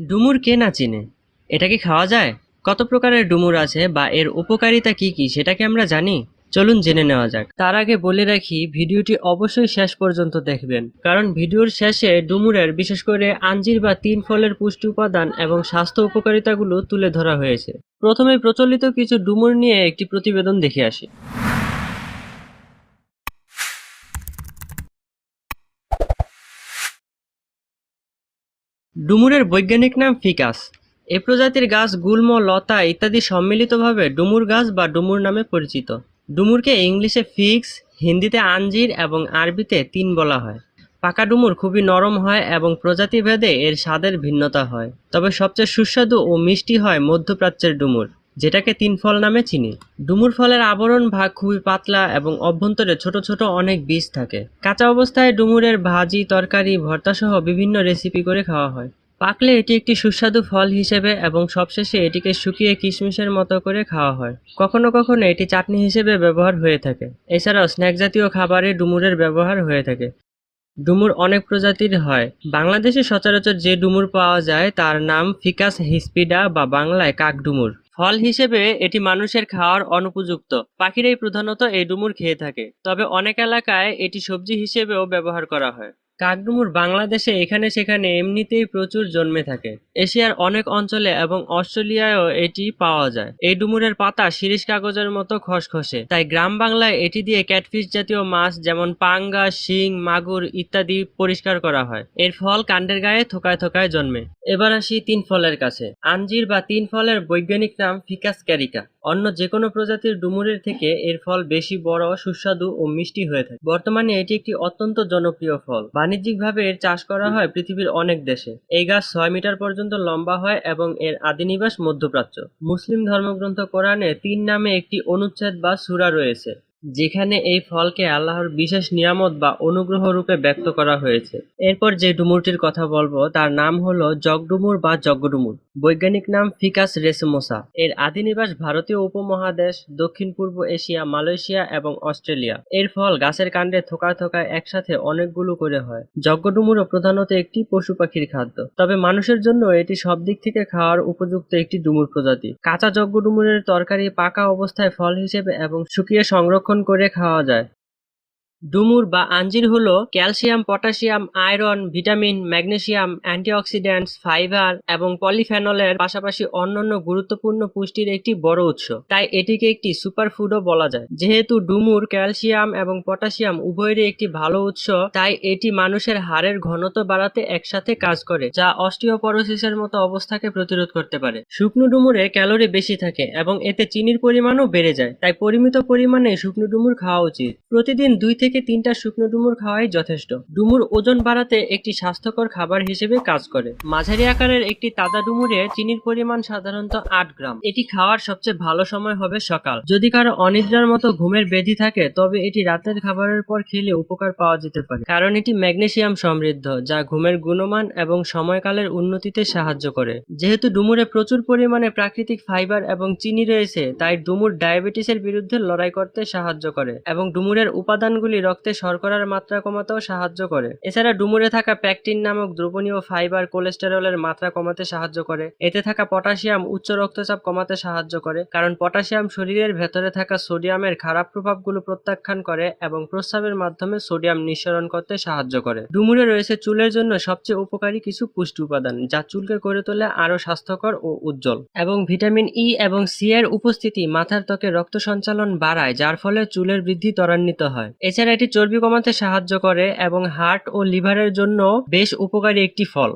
ডুমুর কে না চিনে? এটা কি খাওয়া যায়? কত প্রকারের ডুমুর আছে বা এর উপকারিতা কি কি, সেটা কি আমরা জানি? চলুন জেনে নেওয়া যাক। তার আগে বলে রাখি, ভিডিওটি অবশ্যই শেষ পর্যন্ত দেখবেন। কারণ ভিডিওর শেষে ডুমুরের, বিশেষ করে আঞ্জির বা তিন ফলের পুষ্টি উপাদান এবং স্বাস্থ্য উপকারিতাগুলো তুলে ধরা হয়েছে। প্রথমে প্রচলিত কিছু ডুমুর নিয়ে একটি প্রতিবেদন দেখে আসি। ডুমুরের বৈজ্ঞানিক নাম ফিকাস। এ প্রজাতির গাছ গুল্ম, লতা ইত্যাদি সম্মিলিতভাবে ডুমুর গাছ বা ডুমুর নামে পরিচিত। ডুমুরকে ইংলিশে ফিক্স, হিন্দিতে আঞ্জির এবং আরবিতে তিন বলা হয়। পাকা ডুমুর খুবই নরম হয় এবং প্রজাতিভেদে এর স্বাদের ভিন্নতা হয়। তবে সবচেয়ে সুস্বাদু ও মিষ্টি হয় মধ্যপ্রাচ্যের ডুমুর। যেটাকে তিন ফল নামে চিনি। ডুমুর ফলের আবরণ ভাগ খুবই পাতলা এবং অভ্যন্তরে ছোট ছোট অনেক বীজ থাকে। কাঁচা অবস্থায় ডুমুরের ভাজি, তরকারি ভর্তা সহ বিভিন্ন রেসিপি করে খাওয়া হয়। পাকলে এটি একটি সুস্বাদু ফল হিসেবে এবং সবশেষে এটিকে শুকিয়ে কিশমিশের মতো করে খাওয়া হয়। কখনো কখনো এটি চাটনি হিসেবে ব্যবহার হয়ে থাকে। এছাড়াও স্ন্যাক জাতীয় খাবারে ডুমুরের ব্যবহার হয়ে থাকে। ডুমুর অনেক প্রজাতির হয়। বাংলাদেশে সচরাচর যে ডুমুর পাওয়া যায় তার নাম ফিকাস হিসপিডা বা বাংলায় কাকডুমুর ফল হিসেবে এটি মানুষের খাওয়ার অনুপযুক্ত। পাখিরাই প্রধানত এই ডুমুর খেয়ে থাকে। তবে অনেক এলাকায় এটি সবজি হিসেবেও ব্যবহার করা হয়। কাকডুমুর বাংলাদেশে এখানে সেখানে এমনিতেই প্রচুর জন্মে থাকে। এশিয়ার অনেক অঞ্চলে এবং অস্ট্রেলিয়ায়ও এটি পাওয়া যায়। এই ডুমুরের পাতা শিরিষ কাগজের মতো খসখসে। তাই গ্রাম বাংলায় এটি দিয়ে ক্যাটফিশ জাতীয় মাছ যেমন পাঙ্গা, শিং, মাগুর ইত্যাদি পরিষ্কার করা হয়। এর ফল কাণ্ডের গায়ে থোকায় থোকায় জন্মে। এবার আসি তিন ফলের কাছে। আঞ্জির বা তিন ফলের বৈজ্ঞানিক নাম ফিকাস ক্যারিকা। অন্য যে কোনো প্রজাতির ডুমুরের থেকে এর ফল বেশি বড়, সুস্বাদু ও মিষ্টি হয়ে থাকে। বর্তমানে এটি একটি অত্যন্ত জনপ্রিয় ফল। বাণিজ্যিকভাবে এর চাষ করা হয় পৃথিবীর অনেক দেশে। এই গাছ ছয় মিটার পর্যন্ত লম্বা হয় এবং এর আদিনিবাস মধ্যপ্রাচ্য। মুসলিম ধর্মগ্রন্থ কোরআনে তিন নামে একটি অনুচ্ছেদ বা সুরা রয়েছে, যেখানে এই ফলকে আল্লাহর বিশেষ নিয়ামত বা অনুগ্রহ রূপে ব্যক্ত করা হয়েছে। এরপর যে ডুমুরটির কথা বলব, তার নাম হলো জগডুমুর বা যজ্ঞডুমুর বৈজ্ঞানিক নাম ফিকাস রেসমোসা। এর আদিনিবাস ভারতীয় উপমহাদেশ দক্ষিণ পূর্ব এশিয়া, মালয়েশিয়া এবং অস্ট্রেলিয়া। এর ফল গাছের কাণ্ডে থোকায় থোকায় একসাথে অনেকগুলো করে হয়। যজ্ঞডুমুরও প্রধানত একটি পশু পাখির খাদ্য। তবে মানুষের জন্য এটি সব দিক থেকে খাওয়ার উপযুক্ত একটি ডুমুর প্রজাতি। কাঁচা যজ্ঞডুমুরের তরকারি পাকা অবস্থায় ফল হিসেবে এবং শুকিয়ে সংরক্ষণ করে খাওয়া যায়। ডুমুর বা আঞ্জির হলো calcium, potassium, iron, vitamin, magnesium, antioxidants, fibre এবং পলিফেনলের পাশাপাশি অন্যান্য গুরুত্বপূর্ণ পুষ্টির একটি বড় উৎস। তাই এটিকে একটি সুপারফুডও বলা যায়। যেহেতু ডুমুর, ক্যালসিয়াম এবং পটাশিয়াম উভয়েরই একটি ভালো উৎস, তাই এটি মানুষের হাড়ের ঘনত্ব বাড়াতে একসাথে কাজ করে, যা অস্টিওপরোসিসের মতো অবস্থাকে প্রতিরোধ করতে পারে। শুকনো ডুমুরে ক্যালোরি বেশি থাকে এবং এতে চিনির পরিমাণও বেড়ে যায়, তাই পরিমিত পরিমাণে শুকনো ডুমুর খাওয়া উচিত। প্রতিদিন দুই থেকে তিনটা শুকনো ডুমুর খাওয়াই যথেষ্ট। ডুমুর ওজন বাড়াতে একটি স্বাস্থ্যকর খাবার হিসেবে কাজ করে। মাঝারি আকারের একটি তাজা ডুমুরে চিনির পরিমাণ সাধারণত আট গ্রাম। এটি খাওয়ার সবচেয়ে ভালো সময় হবে সকাল। যদি কারও অনিদ্রার মতো ঘুমের বেধি থাকে, তবে এটি রাতের খাবারের পর খেলে উপকার পাওয়া যেতে পারে। কারণ এটি ম্যাগনেসিয়াম সমৃদ্ধ, যা ঘুমের গুণমান এবং সময়কালের উন্নতিতে সাহায্য করে। যেহেতু ডুমুরে প্রচুর পরিমাণে প্রাকৃতিক ফাইবার এবং চিনি রয়েছে, তাই ডুমুর ডায়াবেটিসের বিরুদ্ধে লড়াই করতে সাহায্য করে এবং ডুমুরের উপাদানগুলি রক্তে শর্করার মাত্রা কমাতেও সাহায্য করে। এছাড়া ডুমুরে থাকা প্যাকটিন নামক দ্রবণীয় ফাইবার কোলেস্টেরলের মাত্রা কমাতে সাহায্য করে। এতে থাকা পটাশিয়াম উচ্চ রক্তচাপ কমাতে সাহায্য করে, কারণ পটাশিয়াম শরীরের ভেতরে থাকা সোডিয়ামের খারাপ প্রভাবগুলো প্রত্যাখ্যান করে এবং প্রস্রাবের মাধ্যমে সোডিয়াম নিঃসরণ করতে সাহায্য করে। ডুমুরে রয়েছে চুলের জন্য সবচেয়ে উপকারী কিছু পুষ্টি উপাদান, যা চুলকে করে তোলে আরও স্বাস্থ্যকর ও উজ্জ্বল। এবং ভিটামিন ই এবং সি এর উপস্থিতি মাথার ত্বকে রক্ত সঞ্চালন বাড়ায়, যার ফলে চুলের বৃদ্ধি ত্বরান্বিত হয়। এছাড়া এটি চর্বি কমাতে সাহায্য করে এবং হার্ট ও লিভারের জন্য বেশ উপকারী একটি ফল।